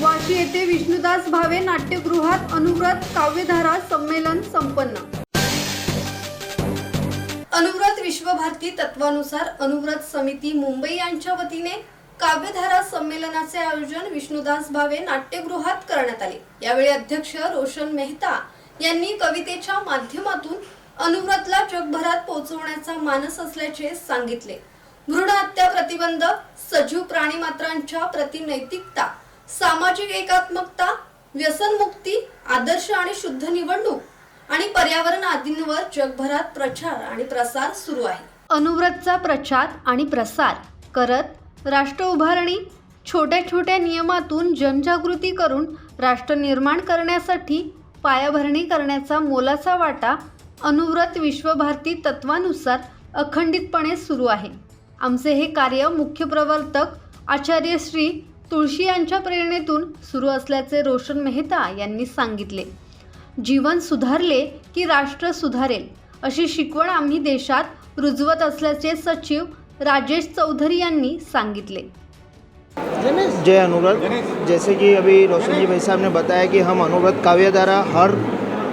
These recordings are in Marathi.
वाशी येथे विष्णुदास भावे नाट्यगृहात अनुव्रत काव्यधारा संमेलन संपन्न. अनुव्रत विश्वभारती तत्वानुसार अनुव्रत समिती मुंबई यांच्या वतीने काव्यधारा संमेलनाचे आयोजन विष्णुदास भावे नाट्यगृहात करण्यात आले. यावेळी अध्यक्ष रोशन मेहता यांनी कवितेच्या माध्यमातून अनुव्रतला जगभरात पोहोचवण्याचा मानस असल्याचे सांगितले. भ्रूण हत्या प्रतिबंध सजीव प्राणीमात्रांच्या प्रतिनैतिकता सामाजिक एकात्मकता व्यसनमुक्ती आदर्श आणि शुद्ध निवडणूक आणि पर्यावरण आदींवर जगभरात प्रचार आणि प्रसार सुरू आहे. अनुव्रतचा प्रचार आणि प्रसार करत राष्ट्र उभारणी छोट्या छोट्या नियमातून जनजागृती करून राष्ट्र निर्माण करण्यासाठी पायाभरणी करण्याचा मोलाचा वाटा अनुव्रत विश्वभारती तत्वानुसार अखंडितपणे सुरू आहे. आमचे हे कार्य मुख्य प्रवर्तक आचार्य श्री तुळशी यांच्या प्रेरणेतून सुरू असल्याचे रोशन मेहता यांनी सांगितले. जीवन सुधारले की राष्ट्र सुधारेल अशी शिकवण आम्ही देशात रुजवत असल्याचे सचिव राजेश चौधरी यांनी सांगितले. जय अनुव्रत जैसे कि अभी रोशन जी भाई साहब ने बताया कि हम अनुव्रत काव्यधारा हर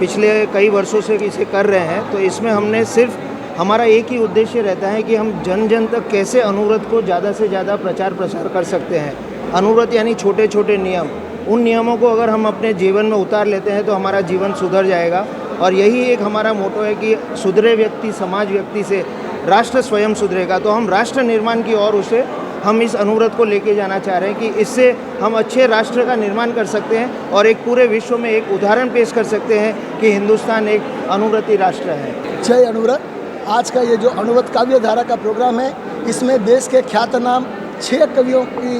पिछले कई वर्षों से इसे कर रहे हैं तो इसमें हमने सिर्फ हमारा एक ही उद्देश्य रहता है कि हम जन जन तक कैसे अनुव्रत को ज़्यादा से ज़्यादा प्रचार प्रसार कर सकते हैं। अनुव्रत यानी छोटे छोटे नियम। उन नियमों को अगर हम अपने जीवन में उतार लेते हैं तो हमारा जीवन सुधर जाएगा। और यही एक हमारा मोटो है कि सुधरे व्यक्ति, समाज व्यक्ति से राष्ट्र स्वयं सुधरेगा। तो हम राष्ट्र निर्माण की ओर उसे हम इस अनुव्रत को लेके जाना चाह रहे हैं कि इससे हम अच्छे राष्ट्र का निर्माण कर सकते हैं और एक पूरे विश्व में एक उदाहरण पेश कर सकते हैं कि हिंदुस्तान एक अनुव्रती राष्ट्र है। जय अनुव्रत? आज का ये जो अनुव्रत काव्य धारा का प्रोग्राम है, इसमें देश के ख्यातनाम छः कवियों की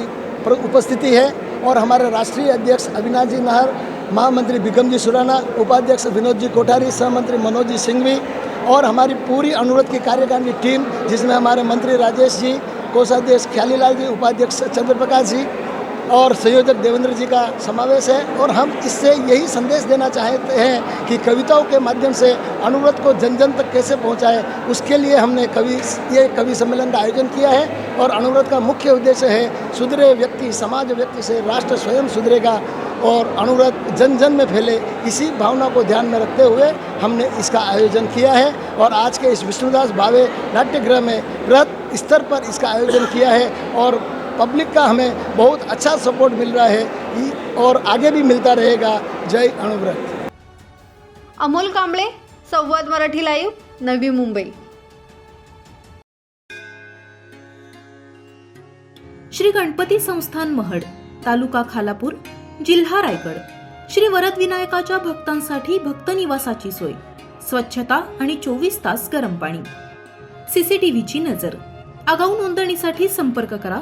उपस्थिति है और हमारे राष्ट्रीय अध्यक्ष अविनाश जी नाहर, महामंत्री बिगम जी सुराना, उपाध्यक्ष विनोद जी कोठारी, सहमंत्री मनोज जी सिंघवी और हमारी पूरी अनुरोध की कार्यकारिणी टीम, जिसमें हमारे मंत्री राजेश जी, कोषाध्यक्ष ख्यालीलाल जी, उपाध्यक्ष चंद्र प्रकाश जी और संयोजक देवेंद्र जी का समावेश है और हम इससे यही संदेश देना चाहते हैं कि कविताओं के माध्यम से अनुव्रत को जन जन तक कैसे पहुँचाए, उसके लिए हमने कवि, ये कवि सम्मेलन का आयोजन किया है और अनुव्रत का मुख्य उद्देश्य है सुधरे व्यक्ति, समाज व्यक्ति से राष्ट्र स्वयं सुधरेगा और अनुव्रत जन जन में फैले, इसी भावना को ध्यान में रखते हुए हमने इसका आयोजन किया है और आज के इस विष्णुदास भावे नाट्यगृह में बृहद स्तर पर इसका आयोजन किया है और पब्लिक का हमें बहुत अच्छा सपोर्ट मिल रहा है और आगे भी मिलता रहेगा। जय अनुव्रत अमोल कांबळे संवाद मराठी लाईव्ह नवी मुंबई. श्री गणपती संस्थान महड तालुका खालापूर जिल्हा रायगड. श्री वरद विनायकाच्या भक्तांसाठी भक्त निवासाची सोय स्वच्छता आणि चोवीस तास गरम पाणी. सीसीटीव्हीची नजर. आगाऊ नोंदणीसाठी संपर्क करा.